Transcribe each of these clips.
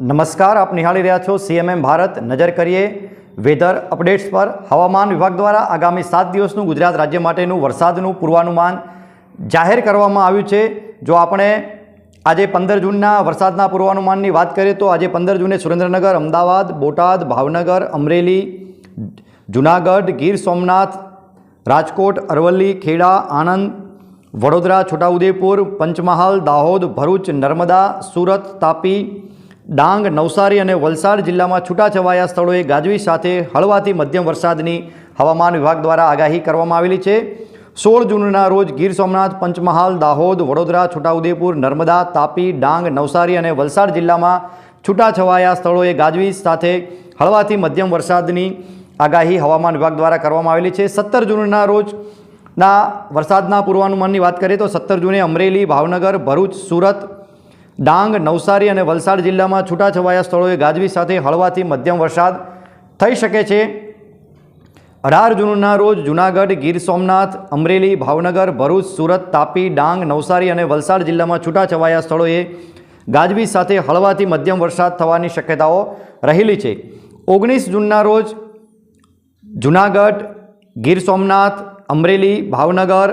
નમસ્કાર, આપ નિહાળી રહ્યા છો સીએમએમ ભારત. નજર કરીએ વેધર અપડેટ્સ પર. હવામાન વિભાગ દ્વારા આગામી સાત દિવસનું ગુજરાત રાજ્ય માટેનું વરસાદનું પૂર્વાનુમાન જાહેર કરવામાં આવ્યું છે. જો આપણે આજે પંદર જૂનના વરસાદના પૂર્વાનુમાનની વાત કરીએ તો આજે પંદર જૂને સુરેન્દ્રનગર, અમદાવાદ, બોટાદ, ભાવનગર, અમરેલી, જુનાગઢ, ગીર સોમનાથ, રાજકોટ, અરવલ્લી, ખેડા, આણંદ, વડોદરા, છોટાઉદેપુર, પંચમહાલ, દાહોદ, ભરૂચ, નર્મદા, સુરત, તાપી ડાંગ, નવસારી અને વલસાડ જિલ્લામાં છૂટાછવાયા સ્થળોએ ગાજવીજ સાથે હળવાથી મધ્યમ વરસાદની હવામાન વિભાગ દ્વારા આગાહી કરવામાં આવેલી છે. સોળ જૂનના રોજ ગીર સોમનાથ, પંચમહાલ, દાહોદ, વડોદરા, છોટાઉદેપુર, નર્મદા, તાપી, ડાંગ, નવસારી અને વલસાડ જિલ્લામાં છૂટાછવાયા સ્થળોએ ગાજવીજ સાથે હળવાથી મધ્યમ વરસાદની આગાહી હવામાન વિભાગ દ્વારા કરવામાં આવેલી છે. સત્તર જૂનના રોજ ના વરસાદના પૂર્વાનુમાનની વાત કરીએ તો સત્તર જૂને અમરેલી, ભાવનગર, ભરૂચ, સુરત ડાંગ, નવસારી અને વલસાડ જિલ્લામાં છૂટાછવાયા સ્થળોએ ગાજવીજ સાથે હળવાથી મધ્યમ વરસાદ થઈ શકે છે. અઢાર જૂનના રોજ જૂનાગઢ, ગીર સોમનાથ, અમરેલી, ભાવનગર, ભરૂચ, સુરત, તાપી, ડાંગ, નવસારી અને વલસાડ જિલ્લામાં છૂટાછવાયા સ્થળોએ ગાજવીજ સાથે હળવાથી મધ્યમ વરસાદ થવાની શક્યતાઓ રહેલી છે. ઓગણીસ જૂનના રોજ જૂનાગઢ, ગીર સોમનાથ, અમરેલી, ભાવનગર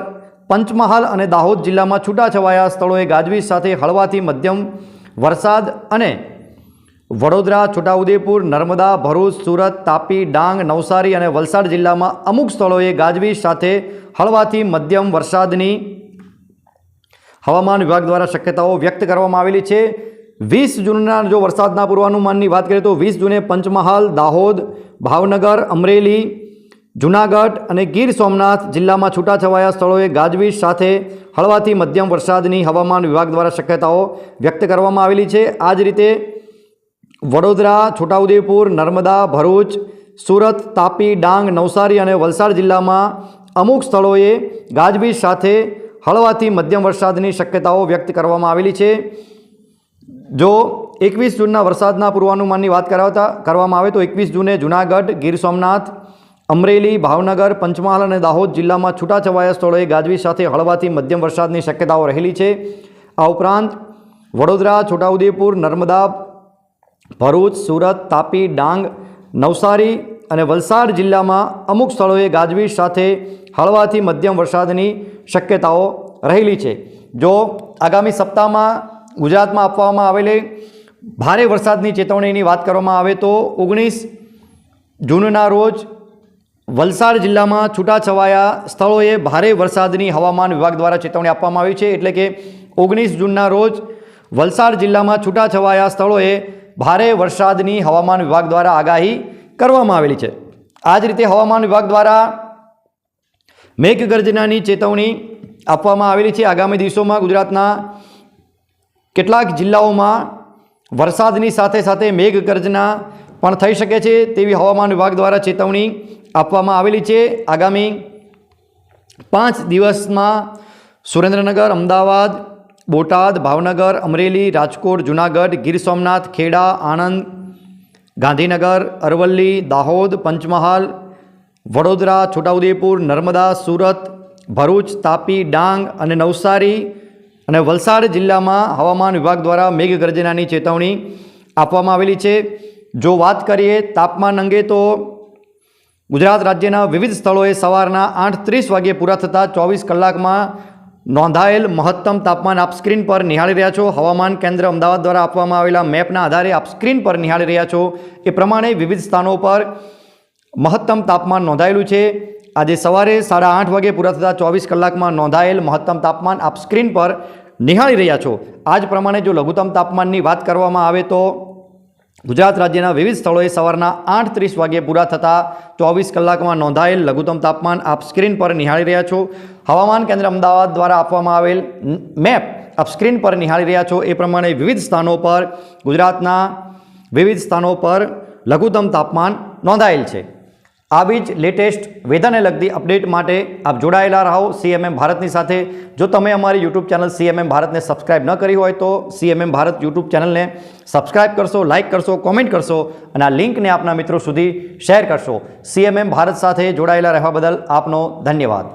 પંચમહાલ અને દાહોદ જિલ્લામાં છૂટાછવાયા સ્થળોએ ગાજવીજ સાથે હળવાથી મધ્યમ વરસાદ અને વડોદરા, છોટાઉદેપુર, નર્મદા, ભરૂચ, સુરત, તાપી, ડાંગ, નવસારી અને વલસાડ જિલ્લામાં અમુક સ્થળોએ ગાજવીજ સાથે હળવાથી મધ્યમ વરસાદની હવામાન વિભાગ દ્વારા શક્યતાઓ વ્યક્ત કરવામાં આવેલી છે. વીસ જૂનના જો વરસાદના પૂર્વાનુમાનની વાત કરીએ તો વીસ જૂને પંચમહાલ, દાહોદ, ભાવનગર, અમરેલી જૂનાગઢ અને ગીર સોમનાથ જિલ્લામાં છૂટાછવાયા સ્થળોએ ગાજવીજ સાથે હળવાથી મધ્યમ વરસાદની હવામાન વિભાગ દ્વારા શક્યતાઓ વ્યક્ત કરવામાં આવેલી છે. આ જ રીતે વડોદરા, છોટાઉદેપુર, નર્મદા, ભરૂચ, સુરત, તાપી, ડાંગ, નવસારી અને વલસાડ જિલ્લામાં અમુક સ્થળોએ ગાજવીજ સાથે હળવાથી મધ્યમ વરસાદની શક્યતાઓ વ્યક્ત કરવામાં આવેલી છે. જો એકવીસ જૂનના વરસાદના પૂર્વાનુમાનની વાત કરાવતા કરવામાં આવે તો એકવીસ જૂને જૂનાગઢ, ગીર સોમનાથ અમરેલી, ભાવનગર, પંચમહાલ અને દાહોદ જિલ્લામાં છૂટાછવાયા સ્થળોએ ગાજવીજ સાથે હળવાથી મધ્યમ વરસાદની શક્યતાઓ રહેલી છે. આ ઉપરાંત વડોદરા, છોટાઉદેપુર, નર્મદા, ભરૂચ, સુરત, તાપી, ડાંગ, નવસારી અને વલસાડ જિલ્લામાં અમુક સ્થળોએ ગાજવીજ સાથે હળવાથી મધ્યમ વરસાદની શક્યતાઓ રહેલી છે. જો આગામી સપ્તાહમાં ગુજરાતમાં આપવામાં આવેલી ભારે વરસાદની ચેતવણીની વાત કરવામાં આવે તો ઓગણીસ જૂનના રોજ વલસાડ જિલ્લામાં છૂટાછવાયા સ્થળોએ ભારે વરસાદની હવામાન વિભાગ દ્વારા ચેતવણી આપવામાં આવી છે. એટલે કે ઓગણીસ જૂનના રોજ વલસાડ જિલ્લામાં છૂટાછવાયા સ્થળોએ ભારે વરસાદની હવામાન વિભાગ દ્વારા આગાહી કરવામાં આવેલી છે. આ જ રીતે હવામાન વિભાગ દ્વારા મેઘગર્જનાની ચેતવણી આપવામાં આવેલી છે. આગામી દિવસોમાં ગુજરાતના કેટલાક જિલ્લાઓમાં વરસાદની સાથે સાથે મેઘગર્જના પણ થઈ શકે છે તેવી હવામાન વિભાગ દ્વારા ચેતવણી આપવામાં આવેલી છે. આગામી પાંચ દિવસમાં સુરેન્દ્રનગર, અમદાવાદ, બોટાદ, ભાવનગર, અમરેલી, રાજકોટ, જૂનાગઢ, ગીર સોમનાથ, ખેડા, આણંદ, ગાંધીનગર, અરવલ્લી, દાહોદ, પંચમહાલ, વડોદરા, છોટાઉદેપુર, નર્મદા, સુરત, ભરૂચ, તાપી, ડાંગ અને નવસારી અને વલસાડ જિલ્લામાં હવામાન વિભાગ દ્વારા મેઘગર્જનાની ચેતવણી આપવામાં આવેલી છે. જો વાત કરીએ તાપમાન અંગે તો ગુજરાત રાજ્યના વિવિધ સ્થળોએ સવારના આઠ ત્રીસ વાગ્યે પૂરા થતાં ચોવીસ કલાકમાં નોંધાયેલ મહત્તમ તાપમાન આપ સ્ક્રીન પર નિહાળી રહ્યા છો. હવામાન કેન્દ્ર અમદાવાદ દ્વારા આપવામાં આવેલા મેપના આધારે આપ સ્ક્રીન પર નિહાળી રહ્યા છો. એ પ્રમાણે વિવિધ સ્થાનો પર મહત્તમ તાપમાન નોંધાયેલું છે. આજે સવારે સાડા આઠ વાગે પૂરા થતાં ચોવીસ કલાકમાં નોંધાયેલ મહત્તમ તાપમાન આપ સ્ક્રીન પર નિહાળી રહ્યા છો. આ જ પ્રમાણે જો લઘુત્તમ તાપમાનની વાત કરવામાં આવે તો ગુજરાત રાજ્યના વિવિધ સ્થળોએ સવારના આઠ ત્રીસ વાગ્યે પૂરા થતાં ચોવીસ કલાકમાં નોંધાયેલ લઘુત્તમ તાપમાન આપ સ્ક્રીન પર નિહાળી રહ્યા છો. હવામાન કેન્દ્ર અમદાવાદ દ્વારા આપવામાં આવેલ મેપ આપ સ્ક્રીન પર નિહાળી રહ્યા છો. એ પ્રમાણે વિવિધ સ્થાનો પર ગુજરાતના વિવિધ સ્થાનો પર લઘુત્તમ તાપમાન નોંધાયેલ છે. આવી જ લેટેસ્ટ વેધરને લગતી અપડેટ માટે આપ જોડાયેલા રહો સીએમએમ ભારતની સાથે. જો તમે અમારી યુટ્યુબ ચેનલ સીએમએમ ભારતને સબસ્ક્રાઇબ ન કરી હોય તો સીએમએમ ભારત યુટ્યુબ ચેનલને સબસ્ક્રાઇબ કરશો લાઇક કરશો કોમેન્ટ કરશો અને આ લિંકને આપના મિત્રો સુધી શેર કરશો. સીએમએમ ભારત સાથે જોડાયેલા રહેવા બદલ આપનો ધન્યવાદ.